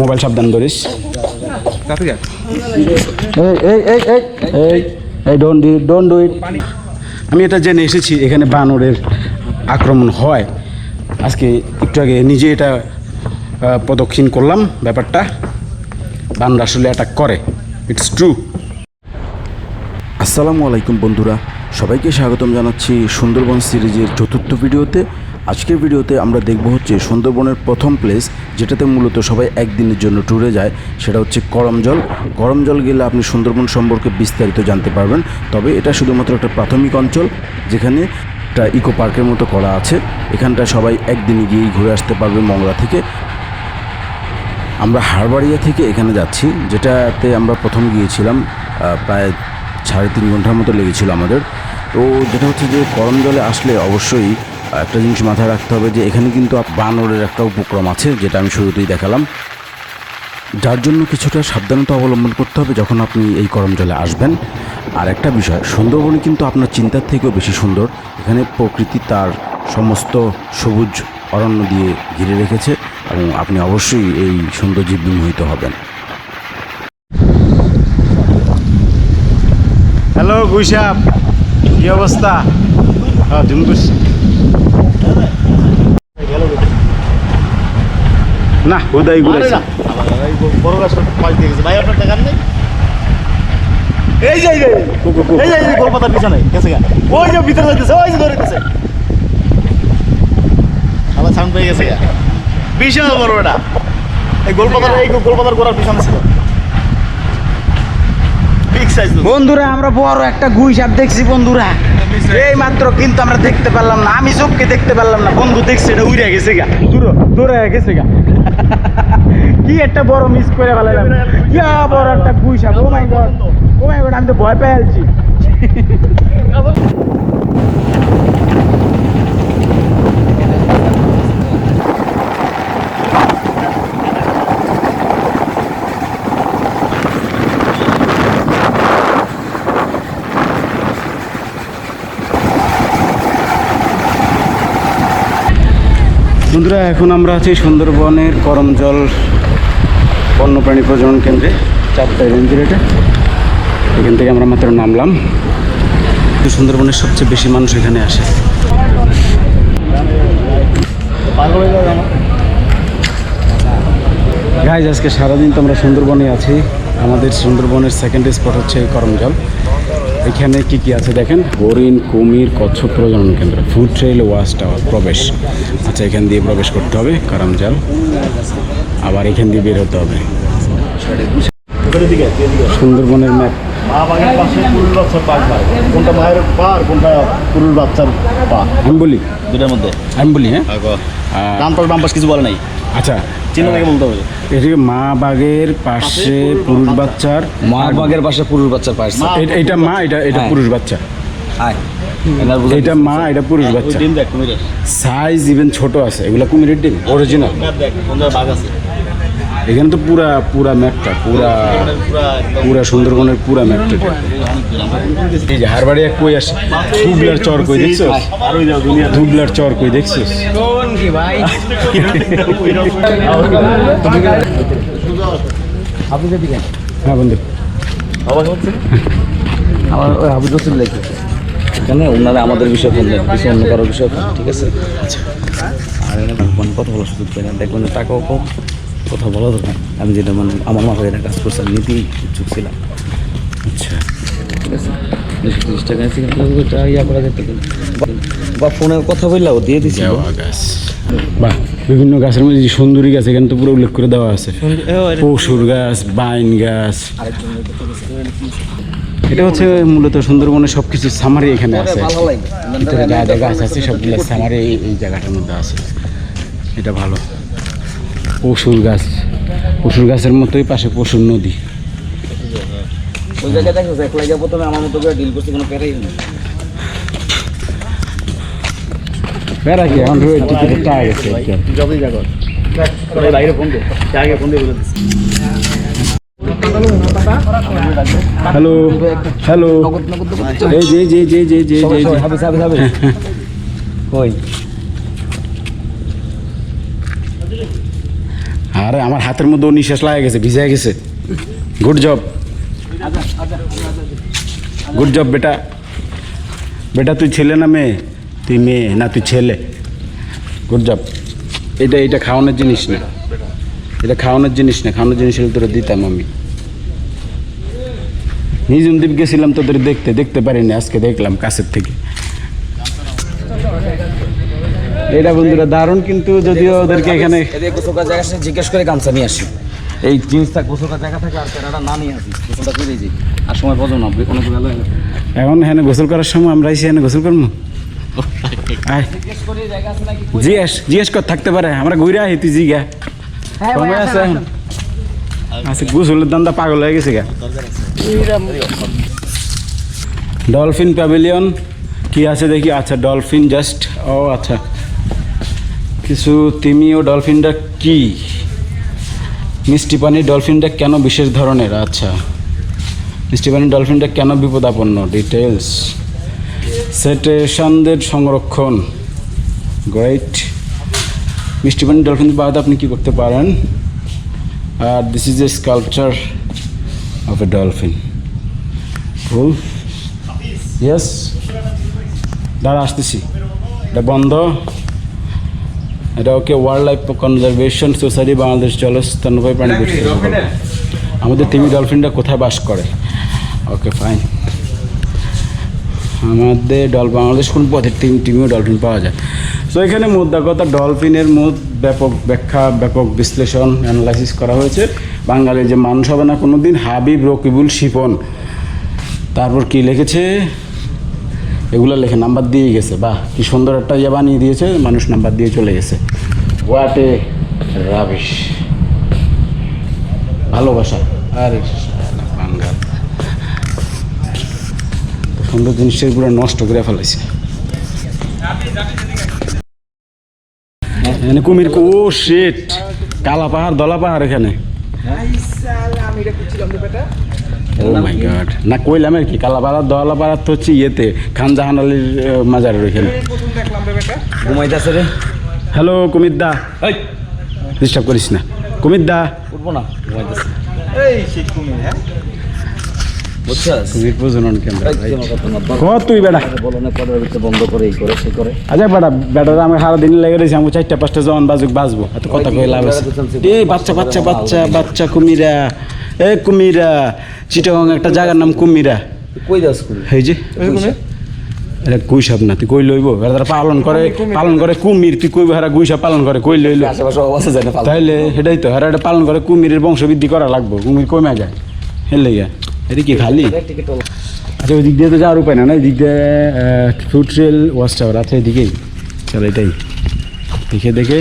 Mobile সাবধান ধরিস এই এই এই এই এই এই don't do don't do it আমি এটা জেনে এসেছি এখানে বানরের আক্রমণ হয়। আজকে একটু আগে নিজে এটা প্রদক্ষিণ করলাম ব্যাপারটা। বানর আসলে অ্যাটাক করে। ইটস ট্রু আসসালামু আলাইকুম বন্ধুরা সবাইকে স্বাগতম জানাচ্ছি সুন্দরবন সিরিজের চতুর্থ ভিডিওতে। আজকের ভিডিওতে আমরা দেখব হচ্ছে সুন্দরবনের প্রথম প্লেস যেটাতে মূলত সবাই একদিনের জন্য ট্যুরে যায়, সেটা হচ্ছে করমজল। করমজল গেলে আপনি সুন্দরবন সম্পর্কে বিস্তারিত জানতে পারবেন, তবে এটা শুধুমাত্র একটা প্রাথমিক অঞ্চল, যেখানে একটা ইকো পার্কের মতো করা আছে। এখানটা সবাই একদিনে গিয়েই ঘুরে আসতে পারবে মংলা থেকে। আমরা হারবাড়িয়া থেকে এখানে যাচ্ছি, যেটাতে আমরা প্রথম গিয়েছিলাম প্রায় সাড়ে তিন ঘণ্টার মতো লেগেছিল আমাদের। তো যেটা হচ্ছে যে গরম জলে আসলে অবশ্যই একটা জিনিস মাথায় রাখতে হবে যে এখানে কিন্তু বানরের একটা উপক্রম আছে যেটা আমি শুরুতেই দেখালাম। যার জন্য কিছুটা সাবধানতা অবলম্বন করতে হবে যখন আপনি এই গরম জলে আসবেন। আর একটা বিষয় সুন্দরবনে কিন্তু আপনার চিন্তার থেকেও বেশি সুন্দর। এখানে প্রকৃতি তার সমস্ত সবুজ অরণ্য দিয়ে ঘিরে রেখেছে এবং আপনি অবশ্যই এই সৌন্দর্যে বিমোহিত হবেন। হ্যালো গুইসাপ কি অবস্থা? হ্যাঁ জুম করছি না হুদাই ঘুরেছে বড় গাছ পাঁচ গেছে ভাই আপনার টাকা নেই এই যে এই যে এই যে এই যে গোলপাতার পিছনে গেছে ওই যে ভিতরে যাইতেছে ওই যে ধরিতেছে। আবার সাউন্ড পেয়ে গেছে বিশাল বড় এটা। এই গোলপাতার এই গোলপাতার গোড়ার পিছনে ছিল। বন্ধুরা আমরা বড় একটা গুই সাপ দেখছি বন্ধুরা। এই মাত্র কিন্তু আমরা দেখতে পারলাম না আমি চোখকে দেখতে পারলাম না। বন্ধু দেখছে এটা উড়ে গেছে গা। দূর দূরে গেছে গা। কি একটা বড় মিস করে ফেলালাম কি বড় একটা গুইসা ও my god oh my god আমি তো ভয় পেয়ে আছি বন্ধুরা, এখন আমরা আছি সুন্দরবনের করমজল বন্যপ্রাণী প্রজনন কেন্দ্রে চারটা রেঞ্জের এটা। এখান থেকে আমরা মাত্র নামলাম। সুন্দরবনের সবচেয়ে বেশি মানুষ এখানে আসে। গাইজ আজকে সারাদিন তো আমরা সুন্দরবনে আছি। আমাদের সুন্দরবনের সেকেন্ড স্পট হচ্ছে এই করমজল। এখানে কি কি আছে দেখেন? হরিণ কুমির কচ্ছপ প্রজনন কেন্দ্র ফুড ট্রেল ওয়াচ টাওয়ার প্রবেশ। আচ্ছা এখান দিয়ে প্রবেশ করতে হবে করমজল আবার এখান দিয়ে বের হতে হবে। সুন্দরবনের ম্যাপ আমি বলি। দুটার মধ্যে। আমি বলি হ্যাঁ? কিছু বলে নাই। আচ্ছা চিহ্ন থেকে বলতে হবে? এটি মা বাঘের পাশে পুরুষ বাচ্চার মা বাঘের পাশে পুরুষ বাচ্চার পাশে। এটা- এটা মা এটা এটা হ্যাঁ। পুরুষ বাচ্চা। আয়। এটা মা এটা পুরুষ বাচ্চা। দেখ কুমিরের সাইজ ইভেন ছোট আছে। এগুলা কুমিরের ডিম অরিজিনাল এখানে তো পুরা পুরা ম্যাপটা পুরা পুরা সুন্দরবনের পুরা ম্যাপটা এই যে হারবাড়ি এক কই আসে? ধুবলার চর কই, দেখছ? ধুবলার চর কই ভাই হ্যাঁ বন্ধু। আমার ওই লেখে। এখানে ওনারা আমাদের বিষয়ে বললেন কিছু অন্য কারও বিষয় ঠিক আছে? আর এখানে কথা বলার সুযোগ পাই না দেখবেন টাকাও কম। কথা বলা দরকার আমি যেটা মানে আমার মাথায় এটা কাজ করছে আমি নীতি ইচ্ছুক ছিলাম। আচ্ছা। ঠিক আছে? দুশো তিরিশ টাকা আছে কিন্তু ইয়া করা যেত বা- বা ফোনে কথা বললেও দিয়ে দিছি দেওয়া গাছ। বাহ বিভিন্ন গাছের মধ্যে যে সুন্দরী গাছ এখানে তো পুরো উল্লেখ করে দেওয়া আছে। পশুর গাছ বাইন গাছ। এটা হচ্ছে মূলত সুন্দরবনের সব কিছু সামারি এখানে আছে। ভিতরে যা যা গাছ আছে সবগুলো সামারি এই এই জায়গাটার মধ্যে আছে। এটা ভালো। পশুর গাছ পশুর গাছের মতোই পাশে পশুর নদী। ওই জায়গায় দেখো প্রথমে আমার মতো করে ডিল করছে কোনো প্যারাই নেই। বেড়া কি? এখন টিকিটের টাকা গেছে। যতই যাগো বাইরে ফোন দে। আগে ফোন দিয়ে বলে দিচ্ছি। Hello hello. এই যে যে যে যে যে। যে যে হাবিস হাবিস হাবিস কই? আরে, আমার হাতের মধ্যে ও নিঃশ্বাস লাগে গেছে ভিজে গেছে। গুড জব গুড জব বেটা। বেটা, তুই ছেলে না মেয়ে? তুই মেয়ে, না, তুই ছেলে। গুড জব এটা এটা খাওয়ানোর জিনিস না। এটা খাওয়ানোর জিনিস না, খাওয়ানোর জিনিস হলে তোরা দিতাম আমি। নিজুম দ্বীপ গেছিলাম তোদের দেখতে দেখতে পারিনি, আজকে দেখলাম কাছের থেকে। এটা বন্ধুরা দারুণ কিন্তু যদিও ওদেরকে এখানে এদের জায়গা আছে, জিজ্ঞেস করে গামছা নিয়ে আসি। এই জিনিসটা গোসল জায়গা থাকে আর প্যারাটা না নিয়ে আসি গোসলটা করে যাই আর সময় বলো না অনেক ভালো হয়ে এখন এখানে গোসল করার সময় আমরা এসে এখানে গোসল করব? জিজ্ঞেস জিজ্ঞেস কর থাকতে পারে। আমরা ঘুরে আহি তুই জিগা। সময় আছে এখন। আচ্ছা গোসলের দান্দা পাগল হয়ে গেছে গা। ডলফিন প্যাভিলিয়ন কি আছে দেখি? আচ্ছা ডলফিন জাস্ট ও আচ্ছা। কিছু তিমি ও ডলফিনটা কি? মিষ্টি পানির ডলফিনটা কেন বিশেষ ধরনের? আচ্ছা। মিষ্টি পানির ডলফিনটা কেন বিপদাপন্ন? ডিটেলস সেটেশনদের সংরক্ষণ। গ্রেট মিষ্টি পানির ডলফিন বাদ আপনি কি করতে পারেন? আর this is a sculpture of a dolphin full yes দাঁড়া, আসতেছি। এটা বন্ধ। এটা okay wildlife conservation society Bangladesh জলস্তন্যপায়ী প্রাণী। আমাদের তিমি ডলফিনটা কোথায় বাস করে? ওকে ফাইন আমাদের ডল বাংলাদেশ কোন পথের টিম টিমিও ডলফিন পাওয়া যায়? তো এখানে মুদ্রা কথা ডলফিনের মোট ব্যাপক ব্যাখ্যা ব্যাপক বিশ্লেষণ অ্যানালাইসিস করা হয়েছে। বাঙালির যে মানুষ হবে না কোনো দিন হাবিব রকিবুল শিপন তারপর কি লিখেছে? এগুলো লেখে নাম্বার দিয়ে গেছে, বাহ, কি সুন্দর একটা ইয়ে বানিয়ে দিয়েছে, মানুষ নাম্বার দিয়ে চলে গেছে। হোয়াট এ রাবিশ ভালোবাসা। আরে সুন্দর জিনিসটা পুরো নষ্ট করে ফেলেছে। কুমির ও শেট কালা পাহাড়, দলা পাহাড় এখানে। না কইলাম আর কি কালাপাড়া দলাপাড়া তো হচ্ছে ইয়েতে খান জাহান আলীর মাজারের ওইখানে। ঘুমাইতেছে রে। হ্যালো কুমির দা এই। ডিস্টার্ব করিস না। কুমির দা উঠবো না ঘুমাইতেছে। এই শীত কুমির হ্যাঁ? বুঝছিস কুমির। চিটাগং একটা জায়গার নাম কুমিরা। কই যাস এই যে এটা কুই সাপ না তুই কই লইব? এরা তারা পালন করে পালন করে কুমির তুই কই হারা গুই সাপ পালন করে কই লইল। তাইলে সেটাই তো হারা এটা পালন করে কুমিরের বংশবৃদ্ধি করা লাগবো কুমির কমে যায় হেলে গিয়া এটা কি খালি? আচ্ছা ওই দিক দিয়ে তো যাওয়ার উপায় না না? এই দিক দিয়ে ফুড ট্রেল ওয়াচ টাওয়ার আছে এদিকেই। চল এটাই। দেখে দেখে।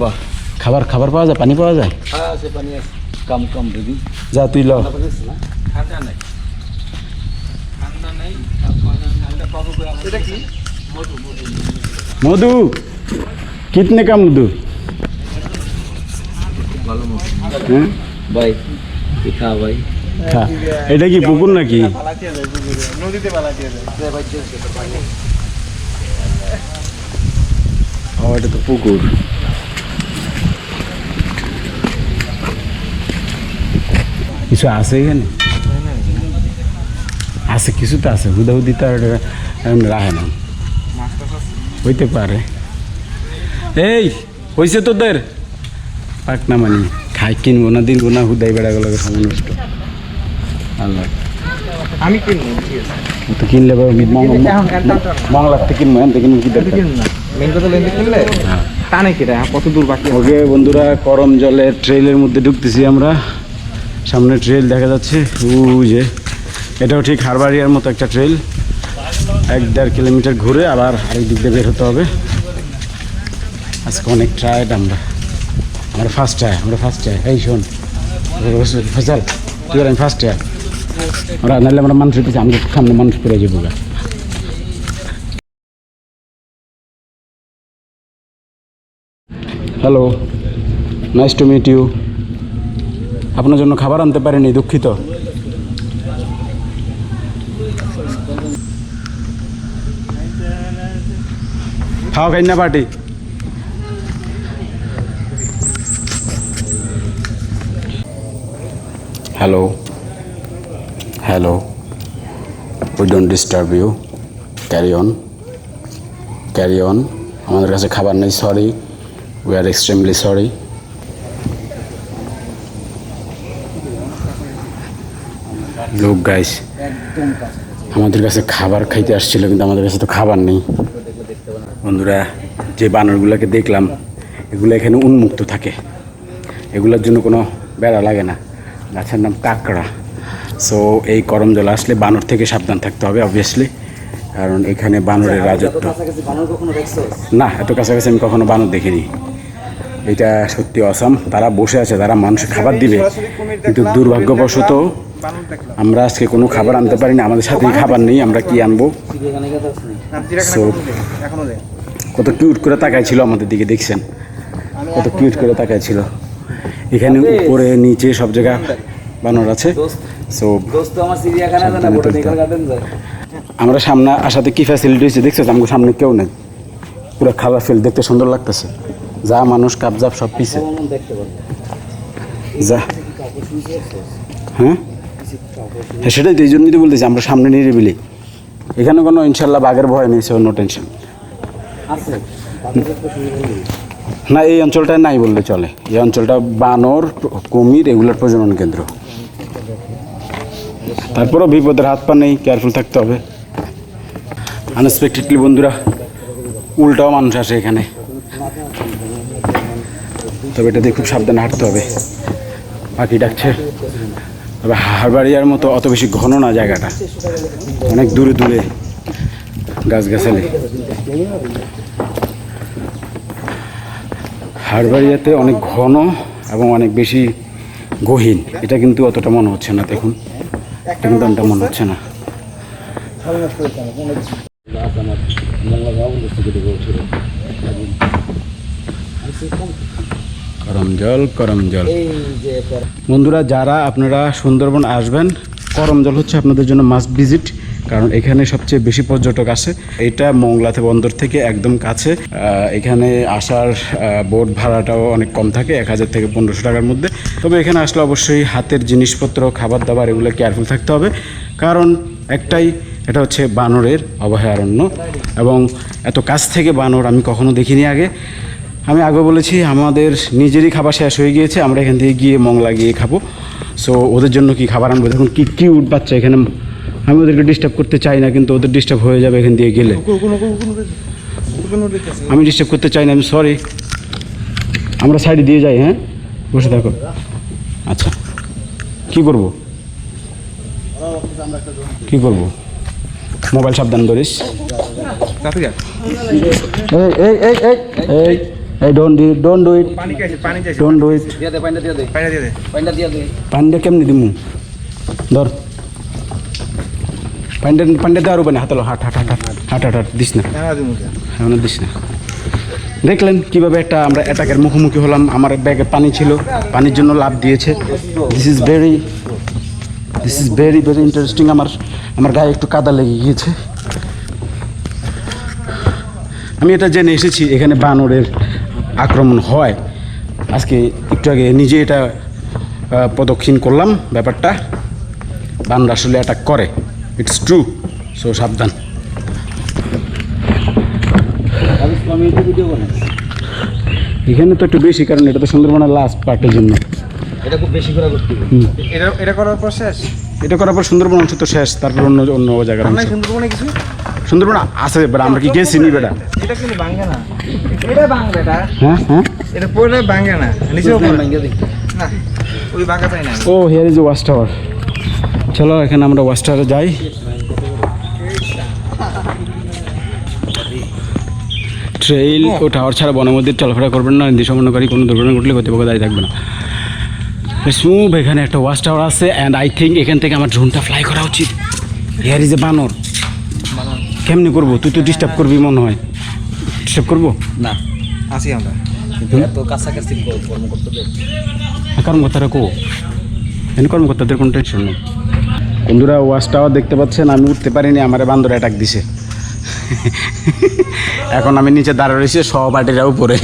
বাহ খাবার খাবার পাওয়া যায়? পানি পাওয়া যায়? হ্যাঁ সে পানি আছে। কাম কাম দিদি। যা তুই ল। মধু কিতনে কা মধু? হ্যাঁ? ভাই কি ভাই এটা কি পুকুর নাকি? এটা তো পুকুর। কিছু আছে এখানে? আছে কিছু তো আছে। হুদাহুদি তো রাখে না। হইতে পারে। এই হয়েছে তোদের? পাক না মানি। খাই কিনবো না দিনবো না হুদাই বেড়া গেল সময় নষ্ট। আল্লাহ আমি কিনবো তো কিনলে বাংলার থেকে কিনবো এখান কিনবো কি দরকার? মেন কথা লেনতে কিনলে? টানে কেটে কত দূর বাকি আছে? ওকে বন্ধুরা করম জলে ট্রেলের মধ্যে ঢুকতেছি আমরা। সামনে ট্রেল দেখা যাচ্ছে। যে এটাও ঠিক হারবাড়িয়ার মতো একটা ট্রেল এক দেড় কিলোমিটার ঘুরে আবার আরেক দিক দিয়ে বের হতে হবে। আজকে অনেক ট্রায়ার্ড আমরা। আমরা ফার্স্ট ট্রাই আমরা ফার্স্ট ট্রাই এই শোন ফসল তুই আমি ফার্স্ট ট্রাই আমরা নাহলে আমরা মানুষের পিছিয়ে আমাদের সামনে মানুষ পড়ে যাব। Hello nice to meet you আপনার জন্য খাবার আনতে পারিনি, দুঃখিত। খাওয়া খাই না party. Hello hello we don't disturb you carry on carry on আমাদের কাছে খাবার নেই sorry we are extremely sorry লোক গাইস আমাদের কাছে খাবার খাইতে আসছিল, কিন্তু আমাদের কাছে তো খাবার নেই। বন্ধুরা, যে বানরগুলোকে দেখলাম, এগুলো এখানে উন্মুক্ত থাকে। এগুলোর জন্য কোনো বেড়া লাগে না। গাছের নাম কাঁকড়া। সো এই করম জল আসলে বানর থেকে সাবধান থাকতে হবে অবভিয়াসলি কারণ এখানে বানরের রাজত্ব। না এত কাছাকাছি আমি কখনো বানর দেখিনি। এটা সত্যি অসাম তারা বসে আছে তারা মানুষ খাবার দিবে। কিন্তু দুর্ভাগ্যবশত আমরা আজকে কোনো খাবার আনতে পারি না আমাদের সাথে খাবার নেই আমরা কি আনব? সো কত কিউট করে তাকাই ছিল আমাদের দিকে দেখছেন? কত কিউট করে তাকাই ছিল এখানে উপরে নিচে সব জায়গা বানর আছে। সো আমার সামনে আসাতে কি ফ্যাসিলিটি হয়েছে দেখছ আমাকে সামনে কেউ নেই। পুরো খাবার ফিল দেখতে সুন্দর লাগতেছে। যা মানুষ কাবজাব সব পিছে। যা। হ্যাঁ? হ্যাঁ সেটাই তো এই জন্যই তো বলতেছি আমরা সামনে নিরিবিলি। এখানে কোনো ইনশাল্লাহ বাঘের ভয় নেই সে নো টেনশন আছে। না, এই অঞ্চলটায় নাই বললে চলে। এই অঞ্চলটা বানর, কুমির, এগুলোর প্রজনন কেন্দ্র। তারপরেও বিপদের হাত পা নেই কেয়ারফুল থাকতে হবে। আনএক্সপেক্টেডলি বন্ধুরা, উল্টাও মানুষ আসে এখানে। তবে এটা দিয়ে খুব সাবধানে হাঁটতে হবে। পাখি ডাকছে। তবে হারবাড়িয়ার মতো অত বেশি ঘন না জায়গাটা। অনেক দূরে দূরে গাছগাছালি। হারবাড়িয়াতে অনেক ঘন এবং অনেক বেশি গহীন। এটা কিন্তু অতটা মনে হচ্ছে না দেখুন। এটা কিন্তু অতটা মনে হচ্ছে না। করম জল করম জল। বন্ধুরা যারা আপনারা সুন্দরবন আসবেন করম জল হচ্ছে আপনাদের জন্য মাস্ট ভিজিট কারণ এখানে সবচেয়ে বেশি পর্যটক আসে। এটা মংলাতে বন্দর থেকে একদম কাছে। এখানে আসার বোট ভাড়াটাও অনেক কম থাকে, এক হাজার থেকে পনেরোশো টাকার মধ্যে। তবে এখানে আসলে অবশ্যই হাতের জিনিসপত্র খাবার দাবার এগুলো কেয়ারফুল থাকতে হবে। কারণ একটাই, এটা হচ্ছে বানরের অভয়ারণ্য। এবং এত কাছ থেকে বানর আমি কখনো দেখিনি আগে। আমি আগে বলেছি, আমাদের নিজেরই খাবার শেষ হয়ে গিয়েছে, আমরা এখান থেকে গিয়ে মংলা গিয়ে খাব। সো ওদের জন্য কি খাবার আনব? দেখুন কি কিউট বাচ্চা এখানে আমি ওদেরকে ডিস্টার্ব করতে চাই না কিন্তু ওদের ডিস্টার্ব হয়ে যাবে এখান দিয়ে গেলে। আমি ডিস্টার্ব করতে চাই না আমি সরি আমরা সাইডে দিয়ে যাই হ্যাঁ? বসে থাকো। আচ্ছা। কি করব? কি করব? মোবাইল সাবধান করিস। এই এই এই এই এই এই don't do don't do it don't do it দিয়ে দে পাইন্ডা দিয়ে দে। পাইন্ডা দিয়ে দে। পাইন্ডা দিয়ে দে। পান্ডে কেমনি দিমু? ধর। পান্ডে পান্ডে দেওয়ার উপরে হাত হাট হাট হাট হাট হাট হাট দিস না। হ্যাঁ দিস না। দেখলেন কীভাবে একটা আমরা অ্যাটাকের মুখোমুখি হলাম আমার ব্যাগে পানি ছিল পানির জন্য লাভ দিয়েছে। This is very this is very very interesting আমার আমার গায়ে একটু কাদা লেগে গিয়েছে। আমি এটা জেনে এসেছি এখানে বানরের আক্রমণ হয়। আজকে একটু আগে নিজে এটা প্রদক্ষিণ করলাম ব্যাপারটা। বানর আসলে অ্যাটাক করে। ইটস ট্রু সো সাবধান। ভিডিও এখানে তো একটু বেশি কারণ এটা তো সুন্দরবনের লাস্ট পার্টের জন্য। এটা খুব বেশি করে করতে এটা এটা করার পর শেষ? এটা করার পর সুন্দরবন অংশ তো শেষ তারপর অন্য অন্য জায়গার অংশ। সুন্দরবনে কিছু সুন্দরবন আছে বেটা আমরা কি গেছি নি বেটা? এটা কিন্তু ভাঙ্গে না। এটা ভাঙবে এটা হ্যাঁ হ্যাঁ? এটা পড়লে ভাঙ্গে না। নিচেও পড়ে। না ওই ভাঙা চাই না oh here is watch tower চলো এখানে আমরা ওয়াচ টাওয়ারে যাই। ট্রেইল ও টাওয়ার ছাড়া বনের মধ্যে চলাফেরা করবেন না সমন্বয়কারী কোনো দুর্ঘটনা ঘটলে কর্তৃপক্ষ দায়ী থাকবে না। স্মুভ এখানে একটা ওয়াচ টাওয়ার আছে অ্যান্ড আই থিঙ্ক এখান থেকে আমার ড্রোনটা ফ্লাই করা উচিত। হিয়ার ইজ এ বানর কেমনি করব? তুই তো ডিস্টার্ব করবি মনে হয়। ডিস্টার্ব করব? না আসি আমরা। কর্মকর্তারা কো? এখানে কর্মকর্তাদের কোনো টেনশন নেই। বন্ধুরা ওয়াচ টাওয়ার দেখতে পাচ্ছেন আমি উঠতে পারিনি আমার বান্দর অ্যাটাক দিছে। এখন আমি নিচে দাঁড়া রয়েছি সহপাঠীরা উপরে।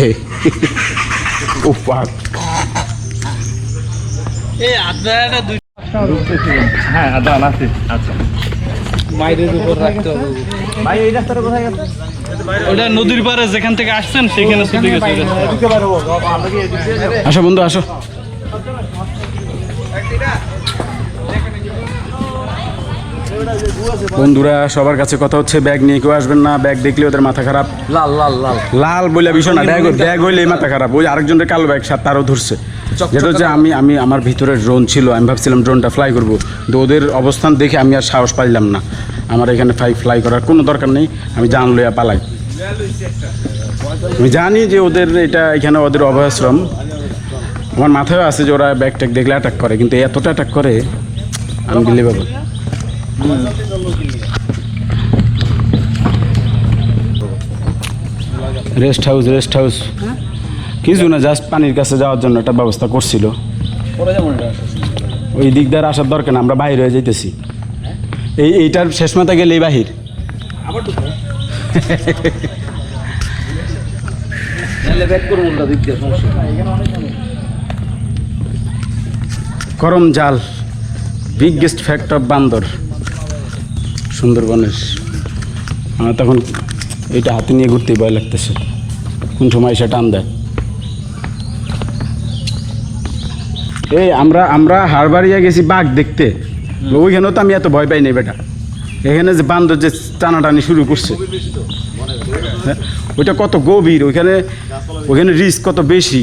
হ্যাঁ আছে আচ্ছা। ভাই এই রাস্তাটা কোথায় গেছে? ওটা নদীর পাড়ে যেখান থেকে আসছেন সেখানে? আসো বন্ধু আসো। বন্ধুরা সবার কাছে কথা হচ্ছে ব্যাগ নিয়ে কেউ আসবেন না ব্যাগ দেখলে ওদের মাথা খারাপ। লাল লাল লাল। লাল বলে বিষয় না ব্যাগ ব্যাগ হইলে মাথা খারাপ। ওই আরেকজনের কালো ব্যাগ সাথে তারও ধরছে। যেটা হচ্ছে আমি আমি আমার ভিতরে ড্রোন ছিল আমি ভাবছিলাম ড্রোনটা ফ্লাই করব। তো ওদের অবস্থান দেখে আমি আর সাহস পাইলাম না। আমার এখানে ফ্লাই ফ্লাই করার কোনো দরকার নেই আমি জান লইয়া পালাই। আমি জানি যে ওদের এটা এখানে ওদের অভয়াশ্রম। আমার মাথায় আছে যে ওরা ব্যাগ ট্যাগ দেখলে অ্যাটাক করে কিন্তু এতটা অ্যাটাক করে unbelievable rest house rest house কিছু না জাস্ট পানির কাছে যাওয়ার জন্য একটা ব্যবস্থা করছিল? ওই দিক দ্বারা আসার দরকার না আমরা বাইরে হয়ে যাইতেছি। এই এইটার শেষ মাথা গেলেই বাহির। করম জাল বিগেস্ট ফ্যাক্ট অফ বান্দর। সুন্দরবনের আমার তখন এইটা হাতে নিয়ে ঘুরতেই ভয় লাগতেছে। কোন সময় সে টান দেয়। এই আমরা আমরা হারবাড়িয়া গেছি বাঘ দেখতে। ওইখানেও তো আমি এত ভয় পাই নাই বেটা। এখানে যে বান্দর যে টানাটানি শুরু করছে। হ্যাঁ, ওইটা কত গভীর ওইখানে ওইখানে রিস্ক কত বেশি।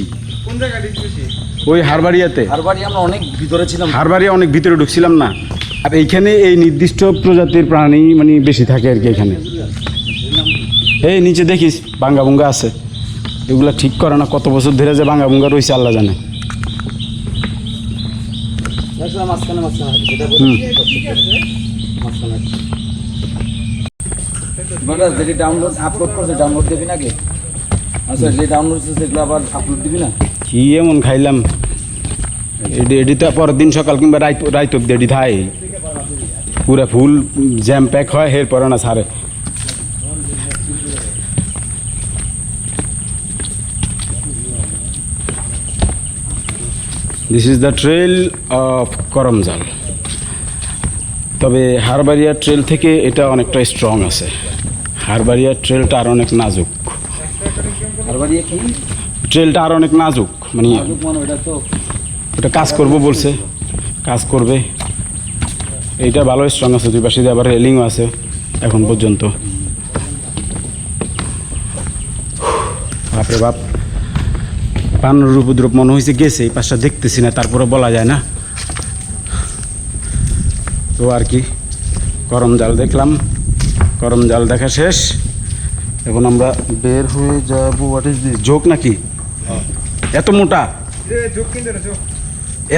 ওই হারবাড়িয়াতে আর বাড়ি আমরা অনেক ভিতরে ছিলাম। হারবারে অনেক ভিতরে ঢুকছিলাম না। আর এইখানে এই নির্দিষ্ট প্রজাতির প্রাণী মানে বেশি থাকে আর কি এখানে। এই নিচে দেখিস বাঙ্গা বুঙ্গা আছে। এগুলো ঠিক করে না কত বছর ধরে যে বাঙ্গা বুঙ্গা রয়েছে আল্লাহ জানে। যেটা ডাউনলোড আপলোড করছে ডাউনলোড দিবি নাকি? আচ্ছা যে ডাউনলোড সেগুলো আবার আপলোড দিবি না? কি এমন খাইলাম? এডি তো পরের দিন সকাল কিংবা রাইত রাইত অব্দি এডি থাই। পুরা ফুল জ্যাম প্যাক হয় হের পরে না সারে। This is the trail of Karamjal তবে হারবাড়িয়া ট্রেল থেকে এটা অনেকটা স্ট্রং আছে। হারবাড়িয়া ট্রেলটা আর অনেক নাজুক। ট্রেলটা আর অনেক নাজুক মানে মানে ওটা কাজ করব বলছে। কাজ করবে। এইটা ভালো স্ট্রং আছে দুই পাশে আবার রেলিংও আছে এখন পর্যন্ত। বাপরে বাপ। বানর উপদ্রব মনে হয়েছে গেছে এই পাশটা দেখতেছি না তারপরে বলা যায় না। তো আর কি করম জাল দেখলাম। করম জাল দেখা শেষ। এখন আমরা বের হয়ে যাব হোয়াট ইজ দিস জোক নাকি? এত মোটা?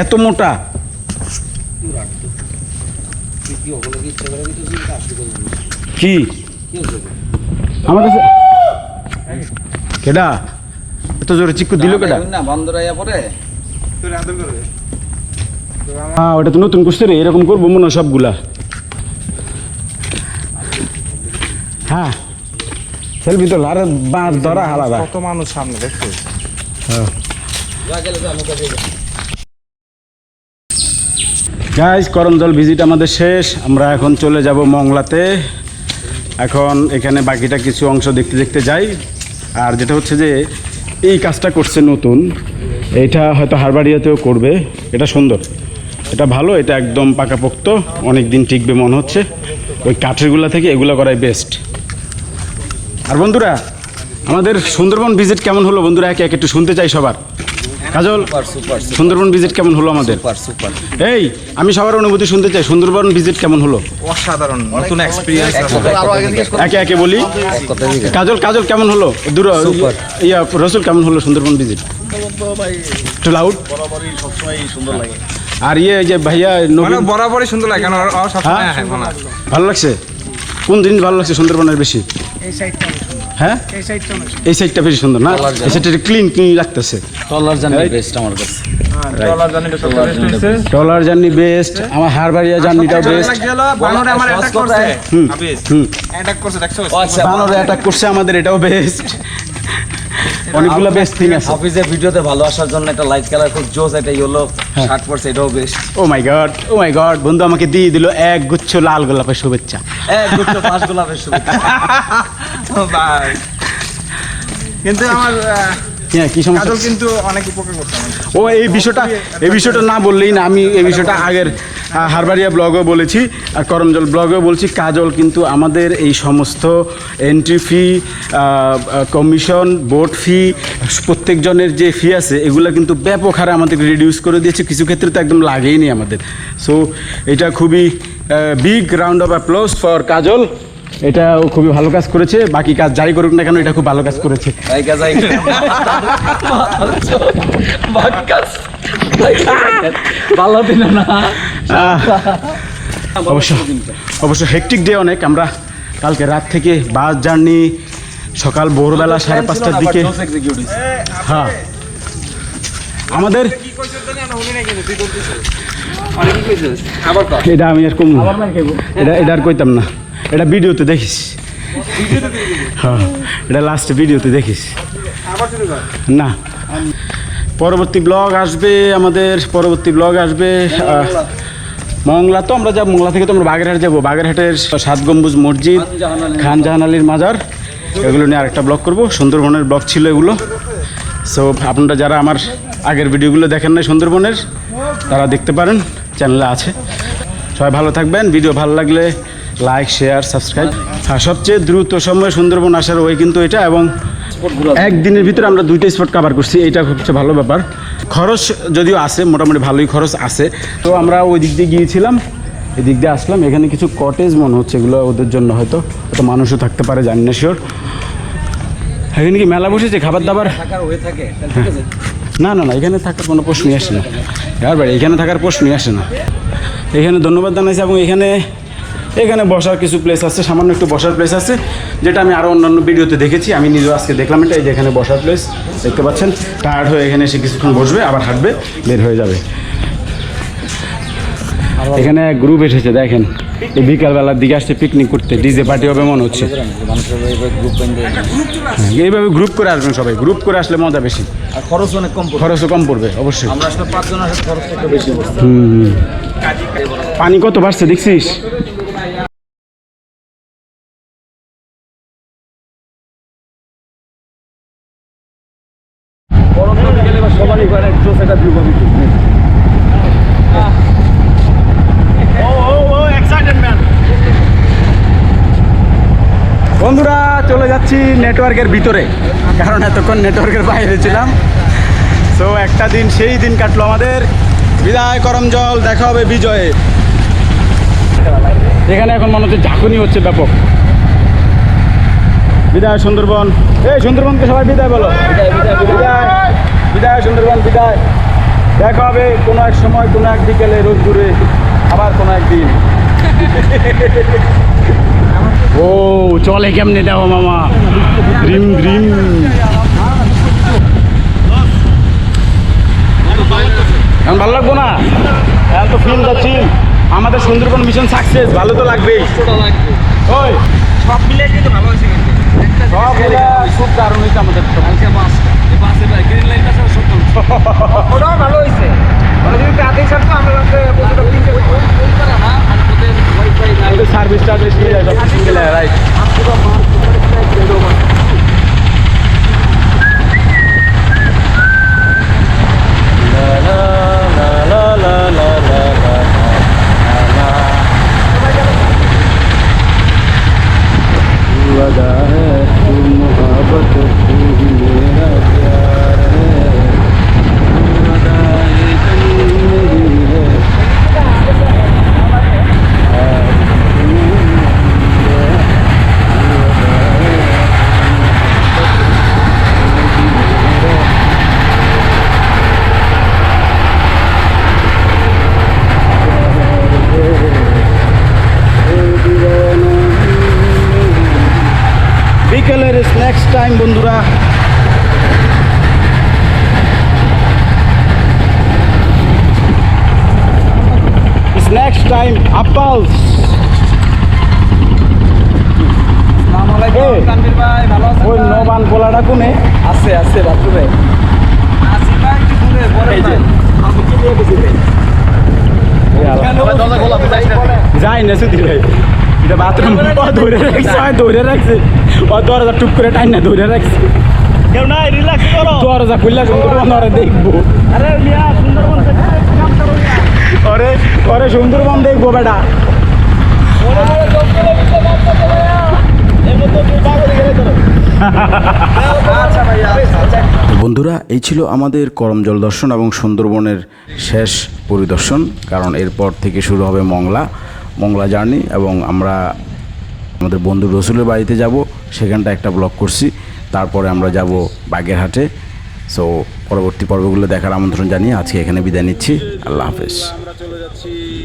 এত মোটা? কি আমার কাছে কেডা? এত জোরে চিক্কু দিল কেডা? না বন্ধ রাইয়া পরে হ্যাঁ ওটা তো নতুন করছে রে এরকম করব মনে হয় সবগুলা। হ্যাঁ সেলফি তো আরে বাঁশ ধরা আলাদা কত মানুষ সামনে দেখছ? যা গেলে যা নৌকা দিয়ে যা। গাইজ করমজল ভিজিট আমাদের শেষ। আমরা এখন চলে যাব মংলাতে। এখন এখানে বাকিটা কিছু অংশ দেখতে দেখতে যাই। আর যেটা হচ্ছে যে, এই কাজটা করছে নতুন। এটা হয়তো হারবাড়িয়াতেও করবে। এটা সুন্দর। এটা ভালো, এটা একদম পাকাপোক্ত। অনেক দিন টিকবে মনে হচ্ছে। ওই কাঠেরগুলা থেকে এগুলো করাই বেস্ট আর বন্ধুরা, আমাদের সুন্দরবন ভিজিট কেমন হলো? বন্ধুরা, একে এক একটু শুনতে চাই সবার। Kajal super super Sundarban visit কেমন হলো আমাদের? এই আমি সবার অনুভূতি শুনতে চাই সুন্দরবন ভিজিট কেমন হলো? অসাধারণ নতুন এক্সপিরিয়েন্স একে একে বলি। কাজল কাজল কেমন হলো? দূর ইয়া রসুল কেমন হলো সুন্দরবন ভিজিট একটু লাউড বরাবরই সবসময় সুন্দর লাগে। আর ইয়ে যে ভাইয়া নবীন মানে বরাবরই সুন্দর লাগে হ্যাঁ? আসে মানে ভালো লাগছে? কোন জিনিস ভালো লাগছে সুন্দরবনের বেশি? হ্যাঁ? এই সাইডটা বেশি সুন্দর না? এই সাইডটা ক্লিন ক্লিন লাগতেছে। টলার জানি বেস্ট আমার কাছে। টলার জার্নি বেস্ট আমার হারবাড়িয়া জার্নিটাও বেস্ট গেল আমার অ্যাটাক করছে। হুম হুম। অ্যাটাক করছে দেখছ? ও আচ্ছা বানরে অ্যাটাক করছে আমাদের এটাও বেস্ট অনেকগুলো বেস্ট থিং আছে। অফিসে ভিডিওতে ভালো আসার জন্য একটা লাইট কালার খুব জোস এটা ইয়েলো শার্ট পরছে এটাও best oh my god oh my god বন্ধু আমাকে দিয়ে দিল এক গুচ্ছ লাল গোলাপের শুভেচ্ছা। এক গুচ্ছ পাঁচ গোলাপের শুভেচ্ছা। ভাই কিন্তু আমার হ্যাঁ কি সমস্যা? কাজল কিন্তু অনেক উপকার ও এই বিষয়টা এই বিষয়টা না বললেই না আমি এই বিষয়টা আগের আহ, হারবারিয়া ব্লগেও বলেছি আর করমজল ব্লগেও বলছি কাজল কিন্তু আমাদের এই সমস্ত entry fee commission board fee প্রত্যেকজনের যে ফি আছে এগুলো কিন্তু ব্যাপক হারে আমাদেরকে রিডিউস করে দিয়েছে। কিছু ক্ষেত্রে তো একদম লাগেইনি আমাদের। সো এটা খুবই big round of applause for Kajol. এটা ও খুবই ভালো কাজ করেছে। বাকি কাজ যাই করুক না কেন এটা খুব ভালো কাজ করেছে। ভালো দিন না। অবশ্য অবশ্য হেকটিক ডে অনেক। আমরা কালকে রাত থেকে বাস জার্নি সকাল ভোরবেলা সাড়ে পাঁচটার দিকে। হ্যাঁ। আমাদের এটা আমি আর কম এটা এটা আর কইতাম না। এটা ভিডিওতে দেখিস। হ্যাঁ এটা লাস্ট ভিডিওতে দেখিস। না। পরবর্তী ব্লগ আসবে, আমাদের পরবর্তী ব্লগ আসবে মংলা। তো আমরা যাব, মংলা থেকে তো আমরা বাগেরহাট যাব। বাগেরহাটের সাত গম্বুজ মসজিদ, খান জাহান আলীর মাজার। এগুলো নিয়ে আরেকটা ব্লগ করব। সুন্দরবনের ব্লগ ছিল এগুলো। সো আপনারা যারা আমার আগের ভিডিওগুলো দেখেন না সুন্দরবনের, তারা দেখতে পারেন। চ্যানেলে আছে। সবাই ভালো থাকবেন। ভিডিও ভালো লাগলে লাইক শেয়ার সাবস্ক্রাইব আর সবচেয়ে দ্রুত সময়ে সুন্দরবন আসার ওই কিন্তু এটা এবং একদিনের ভিতরে আমরা দুইটা স্পট কভার করছি এইটা হচ্ছে ভালো ব্যাপার। খরচ যদিও আছে মোটামুটি ভালোই খরচ আছে। তো আমরা ওই দিক দিয়ে গিয়েছিলাম এই দিক দিয়ে আসলাম। এখানে কিছু কটেজ মনে হচ্ছে এগুলো ওদের জন্য হয়তো হয়তো মানুষও থাকতে পারে জানি না শিওর এখানে কি মেলা বসেছে খাবার দাবার? আছে। না না না এখানে থাকার কোনো প্রশ্নই আসে না। আর এখানে থাকার প্রশ্নই আসে না। এখানে ধন্যবাদ জানাইছি এবং এখানে এখানে বসার কিছু প্লেস আছে সামান্য একটু বসার প্লেস আছে যেটা আমি আরও অন্যান্য ভিডিওতে দেখেছি। আমি নিজেও আজকে দেখলাম এটা এই যে এখানে বসার প্লেস দেখতে পাচ্ছেন? টায়ার্ড হয়ে এখানে এসে কিছুক্ষণ বসবে আবার হাঁটবে বের হয়ে যাবে। এখানে গ্রুপ এসেছে দেখেন। এই বিকালবেলার দিকে আসছে পিকনিক করতে ডিজে পার্টি হবে মনে হচ্ছে। হ্যাঁ, এইভাবে গ্রুপ করে আসবেন সবাই গ্রুপ করে আসলে মজা বেশি। আর খরচ অনেক কম খরচও কম পড়বে অবশ্যই। আমরা আসলে পাঁচজন আসলে খরচটা একটু বেশি। পানি কত বাড়ছে দেখছিস গরম দিনে গেলে এবার সবারই ঘরে জোস একটা ভিউ পাবি বন্ধুরা চলে যাচ্ছি নেটওয়ার্কের ভিতরে কারণ এতক্ষণ নেটওয়ার্কের বাইরে ছিলাম। তো একটা দিন সেই দিন কাটলো আমাদের। বিদায় করম জল দেখা হবে বিজয়ে। এখানে এখন মনে হচ্ছে ঝাঁকুনি হচ্ছে ব্যাপক। বিদায় সুন্দরবন। এই সুন্দরবনকে সবাই বিদায় বলো। বিদায় বিদায় সুন্দরবন বিদায়। দেখা হবে কোনো এক সময় কোনো এক বিকেলে রোদ দূরে আবার কোনো একদিন। ও চলে কেমনে দেওয়া মামা ড্রিম ড্রিম এখন ভালো লাগবো না এখন তো ফিল যাচ্ছি আমাদের সুন্দরবন মিশন সাকসেস ভালো তো লাগবেই ওই সব মিলে কিন্তু ভালো হয়েছে কিন্তু সব মিলে খুব দারুণ হয়েছে আমাদের। কালকে বাস এই বাসে গ্রিন ওটাও ভালো হয়েছে ওরা যদি আমরা রাতে প্রতিটা তিনটে ওদের সার্ভিসটা বেশি দিয়ে যায় সব সিঙ্গেল রাইট বিকেলের স্ন্যাক্স টাইম বন্ধুরা স্ন্যাক্স টাইম আপালস আসসালামু আলাইকুম তানভীর ভাই ভালো আছেন ওই ভাই? নবান গোলাটা কোনে আছে আছে বাথরুমে আসি ভাই একটু দূরে বলেন এই যে ভাই। আমি কি নিয়ে গেছি রে? দরজা খোলা আপনি যাইস না সুধীর ভাই এটা বাথরুম ধরে রাখছে হয় ধরে রাখছে। ও দরজা টুক করে টাইন না ধরে রাখছে। কেউ নাই রিল্যাক্স করো। দরজা খুললে সুন্দরবন ওরে দেখব। আরে সুন্দরবন। ওরে ওরে সুন্দরবন দেখব বেটা। বন্ধুরা এই ছিল আমাদের করমজল দর্শন এবং সুন্দরবনের শেষ পরিদর্শন কারণ এরপর থেকে শুরু হবে মংলা। মংলা জার্নি এবং আমরা আমাদের বন্ধু রসুলের বাড়িতে যাব সেখানটা একটা ব্লগ করছি। তারপরে আমরা যাব বাগেরহাটে। সো পরবর্তী পর্বগুলো দেখার আমন্ত্রণ জানিয়ে আজকে এখানে বিদায় নিচ্ছি। আল্লাহ হাফেজ।